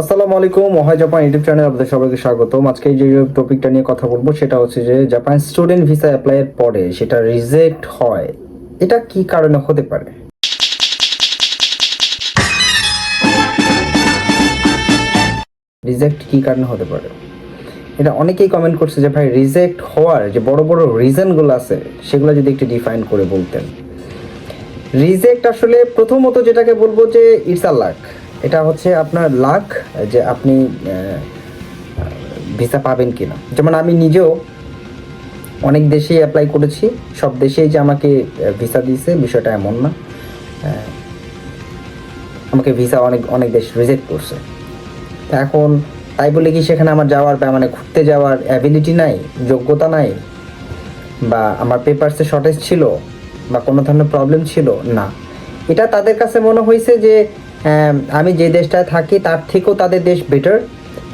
আসসালামু আলাইকুম, ওহাই Japan YouTube channel আপনাদের সবাইকে স্বাগত আজকে যে টপিকটা নিয়ে কথা বলব, সেটা হচ্ছে যে জাপান স্টুডেন্ট ভিসা অ্যাপ্লাইয়ের পরে সেটা রিজেক্ট হয়। এটা কি কারণে হতে পারে? রিজেক্ট কি কারণে হতে পারে? এটা অনেকেই কমেন্ট করছে যে ভাই রিজেক্ট হওয়ার যে বড় বড় রিজনগুলো আছে, সেগুলো যদি একটু ডিফাইন করে বলতেন। রিজেক্ট আসলে প্রথমত যেটাকে বলব যে ইটস আ লাক এটা হচ্ছে আপনার লাক যে আপনি ভিসা পাবেন কি না যেমন আমি নিজেও অনেক দেশেই অ্যাপ্লাই করেছি, সব দেশেই যে আমাকে ভিসা দিয়েছে, বিষয়টা এমন না। আমাকে ভিসা অনেক অনেক দেশ রিজেক্ট করছে। এখন তাই বলে কি সেখানে আমার যাওয়ার বা মানে ঘুরতে যাওয়ার অ্যাবিলিটি নাই, যোগ্যতা নাই, বা আমার পেপারসে শর্টেজ ছিল, বা কোনো ধরনের প্রবলেম ছিল না। এটা তাদের কাছে মনে হয়েছে যে আমি যে দেশটায় থাকি, তার থেকেও তাদের দেশ বেটার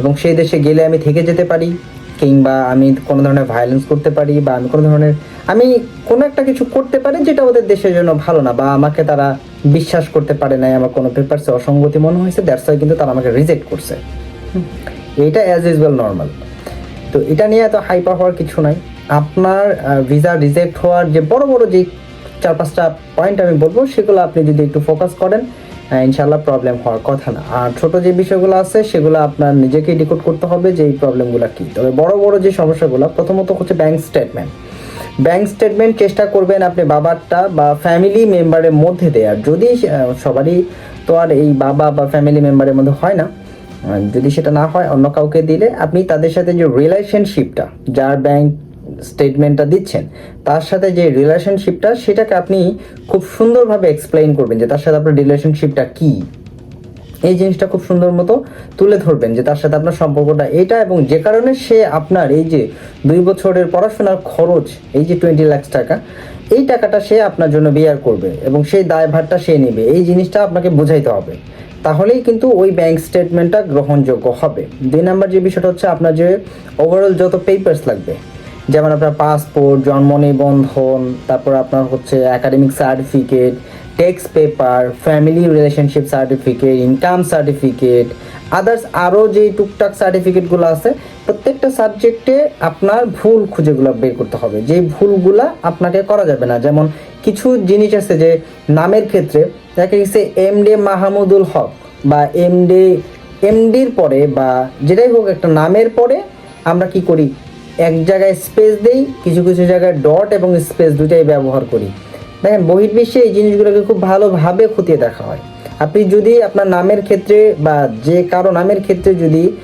এবং সেই দেশে গেলে আমি থেকে যেতে পারি কিংবা আমি কোনো ধরনের ভায়োলেন্স করতে পারি বা আমি কোনো ধরনের, আমি কোনো একটা কিছু করতে পারি যেটা ওদের দেশের জন্য ভালো না বা আমাকে তারা বিশ্বাস করতে পারে নাই, আমার কোনো পেপারসে অসঙ্গতি মনে হয়েছে দ্যাটস ওয়াই কিন্তু তারা আমাকে রিজেক্ট করছে। এটা অ্যাজ ইউজুয়াল নর্মাল তো এটা নিয়ে এত হাইপা হওয়ার কিছু নাই আপনার ভিসা রিজেক্ট হওয়ার যে বড় বড় যে চার পাঁচটা পয়েন্ট আমি বলব, সেগুলো আপনি যদি একটু ফোকাস করেন ইনশাল্লাহ প্রবলেম হওয়ার কথা না। আর ছোট যে বিষয়গুলো আছে, সেগুলো আপনার নিজেকেই ডিকোড করতে হবে যে এই প্রবলেমগুলো কী। তবে বড় বড় যে সমস্যাগুলো, প্রথমত হচ্ছে ব্যাংক স্টেটমেন্ট ব্যাংক স্টেটমেন্ট চেষ্টা করবেন আপনি বাবারটা বা ফ্যামিলি মেম্বারের মধ্যে দেওয়ার যদি সবারই তো আর এই বাবা বা ফ্যামিলি মেম্বারের মধ্যে হয় না যদি সেটা না হয় অন্য কাউকে দিলে আপনি তাদের সাথে যে রিলেশনশিপটা যার ব্যাংক স্টেটমেন্টটা দিচ্ছেন, তার সাথে যে রিলেশনশিপটা সেটাকে আপনি খুব সুন্দরভাবে এক্সপ্লেইন করবেন যে তার সাথে আপনার রিলেশনশিপটা কী। এই জিনিসটা খুব সুন্দর মতো তুলে ধরবেন যে তার সাথে আপনার সম্পর্কটা এটা এবং যে কারণে সে আপনার এই যে দুই বছরের পড়াশোনার খরচ, এই যে টোয়েন্টি লাখ টাকা, এই টাকাটা সে আপনার জন্য বিয়ার করবে এবং সেই দায়ভারটা সে নেবে। এই জিনিসটা আপনাকে বোঝাইতে হবে। তাহলেই কিন্তু ওই ব্যাংক স্টেটমেন্টটা গ্রহণযোগ্য হবে। দুই নাম্বার যে বিষয়টা হচ্ছে আপনার যে ওভারঅল যত পেপার্স লাগবে যেমন আপনার পাসপোর্ট জন্ম নিবন্ধন, তারপর আপনার হচ্ছে academic certificate tax paper family relationship certificate income certificate others আরও যে টুকটাক সার্টিফিকেটগুলো আছে, প্রত্যেকটা সাবজেক্টে আপনার ভুল খুঁজেগুলো বের করতে হবে। যে ভুলগুলা আপনাকে করা যাবে না। যেমন কিছু জিনিস আছে যে নামের ক্ষেত্রে, দেখা গেছে এম ডে মাহমুদুল হক বা এম ডে এমডির পরে বা যেটাই হোক একটা নামের পরে আমরা কি করি? এক জায়গায় স্পেস দেই, কিছু কিছু জায়গায় ডট এবং স্পেস দুটাই ব্যবহার করি। দেখেন, বহির্বিশ্বে এই জিনিসগুলোকে খুব ভালোভাবে খতিয়ে দেখা হয়। আপনি যদি আপনার নামের ক্ষেত্রে বা যে কারও নামের ক্ষেত্রে যদি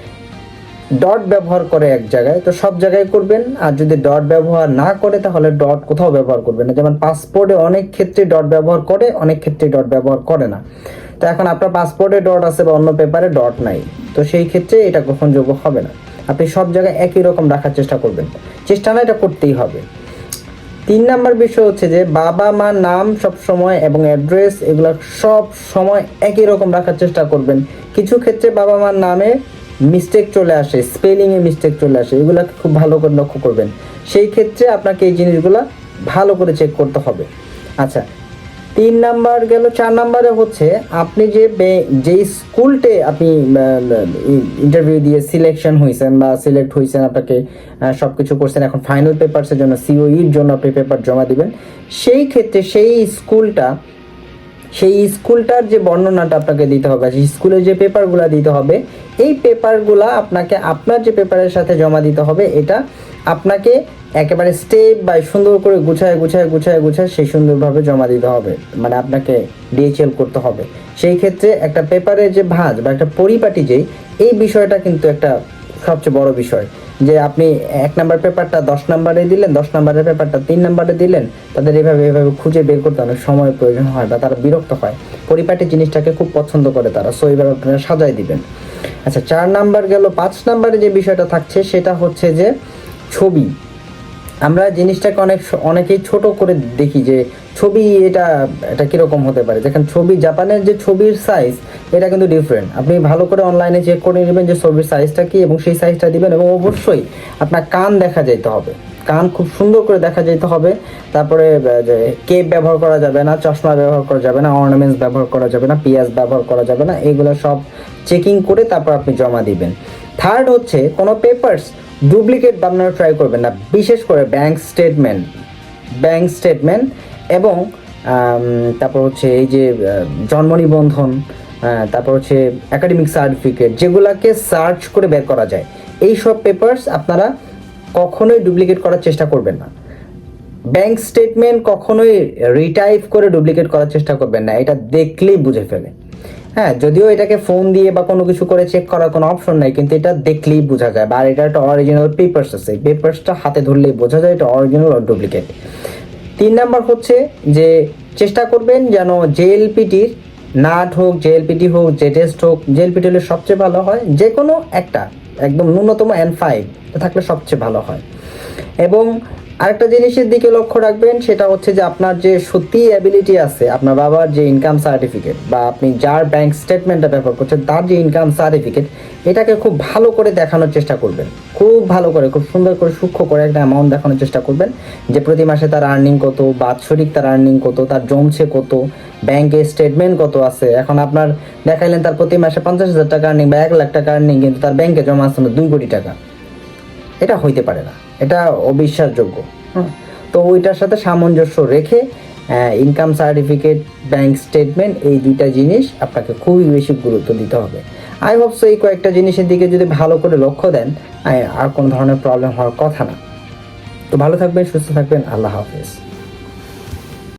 ডট ব্যবহার করে এক জায়গায়, তো সব জায়গায় করবেন। আর যদি ডট ব্যবহার না করে, তাহলে ডট কোথাও ব্যবহার করবেন না। যেমন পাসপোর্টে অনেক ক্ষেত্রে ডট ব্যবহার করে, অনেক ক্ষেত্রে ডট ব্যবহার করে না। তো এখন আপনার পাসপোর্টে ডট আছে বা অন্য পেপারে ডট নাই। তো সেই ক্ষেত্রে এটা গ্রহণযোগ্য হবে না। আপনি সব জায়গায় একই রকম রাখার চেষ্টা করবেন। চেষ্টা না, এটা করতেই হবে। তিন নাম্বার বিষয় হচ্ছে যে, বাবা মার নাম সব সময় এবং অ্যাড্রেস এগুলো সব সময় একই রকম রাখার চেষ্টা করবেন। কিছু ক্ষেত্রে বাবা মার নামে মিস্টেক চলে আসে স্পেলিংয়ে মিস্টেক চলে আসে এগুলো খুব ভালো করে লক্ষ্য করবেন। সেই ক্ষেত্রে আপনাকে এই জিনিসগুলো ভালো করে চেক করতে হবে। আচ্ছা তিন নাম্বার গেল, চার নাম্বারে হচ্ছে আপনি যে যেই স্কুলটে আপনি ইন্টারভিউ দিয়ে সিলেকশন হয়েছেন বা সিলেক্ট হয়েছেন আপনাকে সব কিছু করছেন, এখন ফাইনাল পেপারসের জন্য সিওইর জন্য আপনি পেপার জমা দিবেন। সেই ক্ষেত্রে সেই স্কুলটা, সেই স্কুলটার যে বর্ণনাটা আপনাকে দিতে হবে, সেই স্কুলের যে পেপারগুলো দিতে হবে, এই পেপারগুলো আপনাকে আপনার যে পেপারের সাথে জমা দিতে হবে, এটা আপনাকে একেবারে স্টেপ বাই সুন্দর করে গুছায় গুছায় গুছায় গুছায় সেই সুন্দরভাবে জমা দিতে হবে। মানে আপনাকে ডিএচএল করতে হবে। সেই ক্ষেত্রে একটা পেপারের যে ভাঁজ বা একটা পরিপাটি যেই, এই বিষয়টা কিন্তু একটা সবচেয়ে বড় বিষয়। যে আপনি এক নাম্বার পেপারটা দশ নাম্বারে দিলেন, দশ নাম্বারের পেপারটা তিন নাম্বারে দিলেন, তাদের এভাবে এভাবে খুঁজে বের করতে অনেক সময় প্রয়োজন হয় বা তারা বিরক্ত হয়। পরিপাটি জিনিসটাকে খুব পছন্দ করে তারা সো এইভাবে আপনারা সাজাই দিবেন। আচ্ছা চার নাম্বার গেল, পাঁচ নাম্বারে যে বিষয়টা থাকছে, সেটা হচ্ছে যে ছবি। আমরা জিনিসটাকে অনেক অনেকেই ছোট করে দেখি যে ছবি এটা এটা কীরকম হতে পারে। যেখানে ছবি, জাপানের যে ছবির সাইজ এটা কিন্তু ডিফারেন্ট আপনি ভালো করে অনলাইনে চেক করে নেবেন যে ছবির সাইজটা কি এবং সেই সাইজটা দিবেন এবং অবশ্যই আপনার কান দেখা যাইতে হবে। কান খুব সুন্দর করে দেখা যেতে হবে। তারপরে কেপ ব্যবহার করা যাবে না, চশমা ব্যবহার করা যাবে না অর্নামেন্টস ব্যবহার করা যাবে না, পিয়াজ ব্যবহার করা যাবে না, এগুলো সব চেকিং করে তারপর আপনি জমা দিবেন। থার্ড হচ্ছে কোনো পেপারস ডুপ্লিকেট বানানোর ট্রাই করবেন না। বিশেষ করে ব্যাংক স্টেটমেন্ট ব্যাংক স্টেটমেন্ট এবং তারপর হচ্ছে এই যে জন্ম নিবন্ধন তারপর হচ্ছে একাডেমিক সার্টিফিকেট যেগুলাকে সার্চ করে বের করা যায়। এই সব পেপারস আপনারা কখনোই ডুপ্লিকেট করার চেষ্টা করবেন না। ব্যাংক স্টেটমেন্ট কখনোই রিটাইপ করে ডুপ্লিকেট করার চেষ্টা করবেন না। এটা দেখলেই বুঝে ফেলে। হ্যাঁ যদিও এটাকে ফোন দিয়ে বা কোনো কিছু করে চেক করার কোনো অপশন নাই, কিন্তু এটা দেখলেই বোঝা যায়। বা এটা একটা অরিজিনাল পেপারস আছে। পেপারসটা হাতে ধরলেই বোঝা যায় এটা অরিজিনাল আর ডুপ্লিকেট তিন নাম্বার হচ্ছে যে, চেষ্টা করবেন যেন জেএলপিটির নাট হোক জেএলপিটি হোক জে টেস্ট হোক জেএলপিটি হলে সবচেয়ে ভালো হয় যে কোনো একটা, একদম ন্যূনতম এন ফাইভ থাকলে সবচেয়ে ভালো হয়। এবং আরেকটা জিনিসের দিকে লক্ষ্য রাখবেন, সেটা হচ্ছে যে আপনার যে সত্যি অ্যাবিলিটি আছে, আপনার বাবার যে ইনকাম সার্টিফিকেট বা আপনি যার ব্যাংক স্টেটমেন্টটা ব্যবহার করছেন, তার যে ইনকাম সার্টিফিকেট এটাকে খুব ভালো করে দেখানোর চেষ্টা করবেন। খুব ভালো করে, খুব সুন্দর করে, সূক্ষ্ম করে একটা অ্যামাউন্ট দেখানোর চেষ্টা করবেন যে প্রতি মাসে তার আর্নিং কত, বাৎসরিক তার আর্নিং কত, তার জমছে কত ব্যাংকের স্টেটমেন্ট কত আছে। এখন আপনার দেখাইলেন তার প্রতি মাসে পঞ্চাশ হাজার টাকা আর্নিং বা এক লাখ টাকা আর্নিং কিন্তু তার ব্যাংকে জমা আছে দুই কোটি টাকা। এটা হইতে পারে না। এটা অবিশ্বাসযোগ্য। তো ওইটার সাথে সামঞ্জস্য রেখে ইনকাম সার্টিফিকেট ব্যাংক স্টেটমেন্ট এই দুইটা জিনিস আপনাকে খুবই বেশি গুরুত্ব দিতে হবে। আই হোপস এই কয়েকটা জিনিসের দিকে যদি ভালো করে লক্ষ্য দেন আর কোনো ধরনের প্রবলেম হওয়ার কথা না। তো ভালো থাকবেন সুস্থ থাকবেন আল্লাহ হাফেজ।